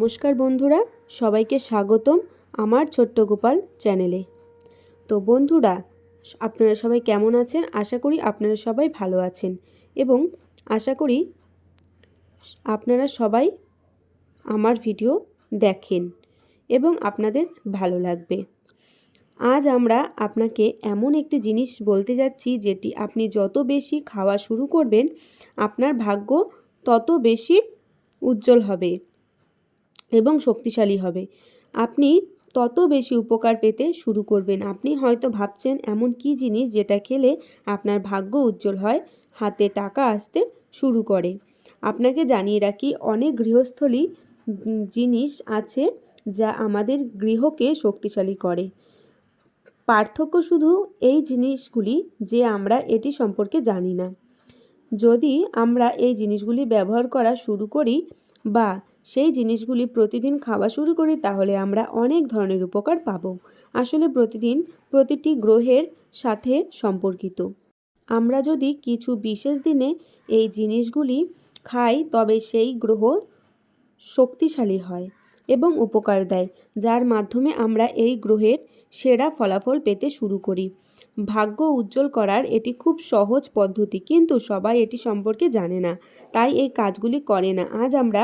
নমস্কার বন্ধুরা, সবাইকে স্বাগতম আমার ছোট্ট গোপাল চ্যানেলে। তো বন্ধুরা, আপনারা সবাই কেমন আছেন? আশা করি আপনারা সবাই ভালো আছেন এবং আশা করি আপনারা সবাই আমার ভিডিও দেখেন এবং আপনাদের ভালো লাগবে। আজ আমরা আপনাকে এমন একটি জিনিস বলতে যাচ্ছি যেটি আপনি যত বেশি খাওয়া শুরু করবেন, আপনার ভাগ্য তত বেশি উজ্জ্বল হবে। এবং শক্তিশালী হবে। আপনি তত বেশি উপকার পেতে শুরু করবেন। আপনি হয়তো ভাবছেন, এমন কি জিনিস যেটা খেলে আপনার ভাগ্য উজ্জ্বল হয়, হাতে টাকা আসতে শুরু করে। আপনাকে জানিয়ে রাখি, অনেক গৃহস্থলী জিনিস আছে যা আমাদের গৃহকে শক্তিশালী করে। পার্থক্য শুধু এই জিনিসগুলি যে আমরা এটি সম্পর্কে জানি না। যদি আমরা এই জিনিসগুলি ব্যবহার করা শুরু করি বা সেই জিনিসগুলি প্রতিদিন খাওয়া শুরু করি, তাহলে আমরা অনেক ধরনের উপকার পাব। আসলে প্রতিদিন প্রতিটি গ্রহের সাথে সম্পর্কিত। আমরা যদি কিছু বিশেষ দিনে এই জিনিসগুলি খাই, তবে সেই গ্রহ শক্তিশালী হয় এবং উপকার দেয়, যার মাধ্যমে আমরা এই গ্রহের সেরা ফলাফল পেতে শুরু করি। ভাগ্য উজ্জ্বল করার এটি খুব সহজ পদ্ধতি, কিন্তু সবাই এটি সম্পর্কে জানে না, তাই এই কাজগুলি করে না। আজ আমরা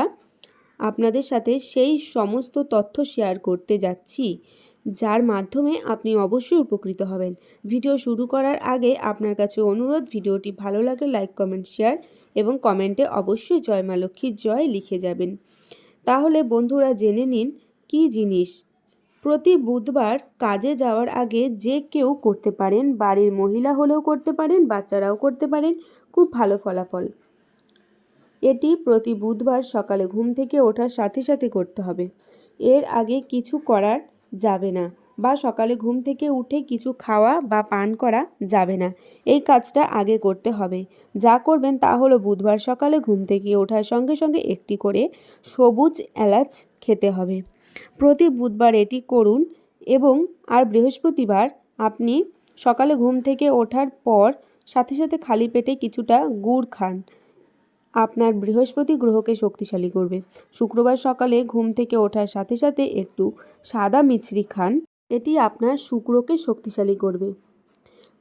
আপনাদের সাথে সেই সমস্ত তথ্য শেয়ার করতে যাচ্ছি, যার মাধ্যমে আপনি অবশ্যই উপকৃত হবেন। ভিডিও শুরু করার আগে আপনার কাছে অনুরোধ, ভিডিওটি ভালো লাগলে লাইক কমেন্ট শেয়ার এবং কমেন্টে অবশ্যই জয় মা লক্ষ্মীর জয় লিখে যাবেন। তাহলে বন্ধুরা জেনে নিন কী জিনিস? প্রতি বুধবার কাজে যাওয়ার আগে যে কেউ করতে পারেন, বাড়ির মহিলা হলেও করতে পারেন, বাচ্চারাও করতে পারেন, খুব ভালো ফলাফল। এটি প্রতি বুধবার সকালে ঘুম থেকে ওঠার সাথে সাথে করতে হবে। এর আগে কিছু করার যাবে না বা সকালে ঘুম থেকে উঠে কিছু খাওয়া বা পান করা যাবে না। এই কাজটা আগে করতে হবে। যা করবেন তা হলো বুধবার সকালে ঘুম থেকে ওঠার সঙ্গে সঙ্গে একটি করে সবুজ এলাচ খেতে হবে। প্রতি বুধবার এটি করুন এবং আর বৃহস্পতিবার আপনি সকালে ঘুম থেকে ওঠার পর সাথে সাথে খালি পেটে কিছুটা গুড় খান। আপনার বৃহস্পতি গ্রহকে শক্তিশালী করবে। শুক্রবার সকালে ঘুম থেকে ওঠার সাথে সাথে একটু সাদা মিছরি খান, এটি আপনার শুক্রকে শক্তিশালী করবে।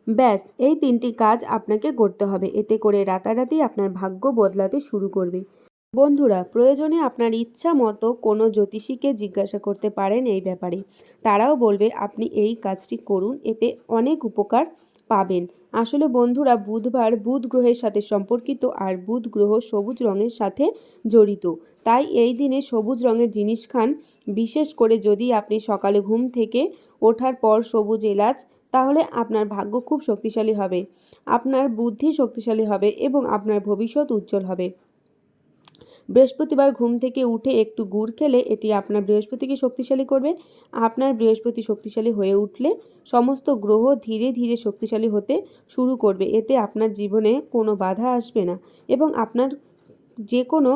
ব্যাস, এই তিনটি কাজ আপনাকে করতে হবে। এতে করে রাতারাতি আপনার ভাগ্য বদলাতে শুরু করবে। বন্ধুরা, প্রয়োজনে আপনার ইচ্ছা মতো কোনো জ্যোতিষীকে জিজ্ঞাসা করতে পারেন এই ব্যাপারে। তারাও বলবে, আপনি এই কাজটি করুন, এতে অনেক উপকার পাবেন। আসলে বন্ধুরা, বুধবার বুধ গ্রহের সাথে সম্পর্কিত আর বুধ গ্রহ সবুজ রঙের সাথে জড়িত। তাই এই দিনে সবুজ রঙের জিনিস খান। বিশেষ করে যদি আপনি সকালে ঘুম থেকে ওঠার পর সবুজ এলাচ, তাহলে আপনার ভাগ্য খুব শক্তিশালী হবে। আপনার বুদ্ধি শক্তিশালী হবে এবং আপনার ভবিষ্যৎ উজ্জ্বল হবে। বৃহস্পতিবার ঘুম থেকে উঠে একটু গুড় খেলে এটি আপনার বৃহস্পতিকে শক্তিশালী করবে। আপনার বৃহস্পতি শক্তিশালী হয়ে উঠলে সমস্ত গ্রহ ধীরে ধীরে শক্তিশালী হতে শুরু করবে। এতে আপনার জীবনে কোনো বাধা আসবে না এবং আপনার যে কোনো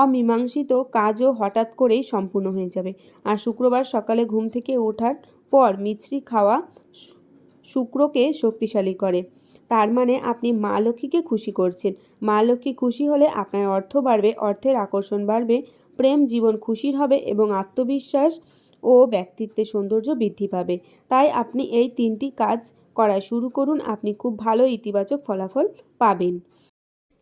অমীমাংসিত কাজও হঠাৎ করেই সম্পূর্ণ হয়ে যাবে। আর শুক্রবার সকালে ঘুম থেকে ওঠার পর মিছরি খাওয়া শুক্রকে শক্তিশালী করে। তার মানে আপনি মা লক্ষ্মীকে খুশি করছেন। মা লক্ষ্মী খুশি হলে আপনার অর্থ বাড়বে, অর্থের আকর্ষণ বাড়বে, প্রেম জীবন খুশির হবে এবং আত্মবিশ্বাস ও ব্যক্তিত্বের সৌন্দর্য বৃদ্ধি পাবে। তাই আপনি এই তিনটি কাজ করা শুরু করুন। আপনি খুব ভালো ইতিবাচক ফলাফল পাবেন।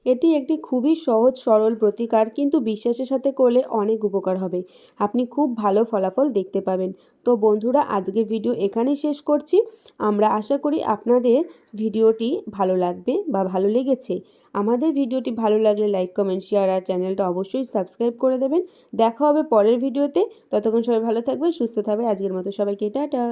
এটি একটি খুবই সহজ, সরল প্রতিকার, কিন্তু বিশ্বাসের সাথে করলে অনেক উপকার হবে। আপনি খুব ভালো ফলাফল দেখতে পাবেন। তো বন্ধুরা, আজকের ভিডিও এখানেই শেষ করছি। আমরা আশা করি আপনাদের ভিডিওটি ভালো লাগবে বা ভালো লেগেছে। আমাদের ভিডিওটি ভালো লাগলে লাইক, কমেন্ট, শেয়ার আর চ্যানেলটা অবশ্যই সাবস্ক্রাইব করে দেবেন। দেখা হবে পরের ভিডিওতে। ততক্ষণ সবাই ভালো থাকবেন, সুস্থ থাকবে আজকের মতো সবাইকে টাটা।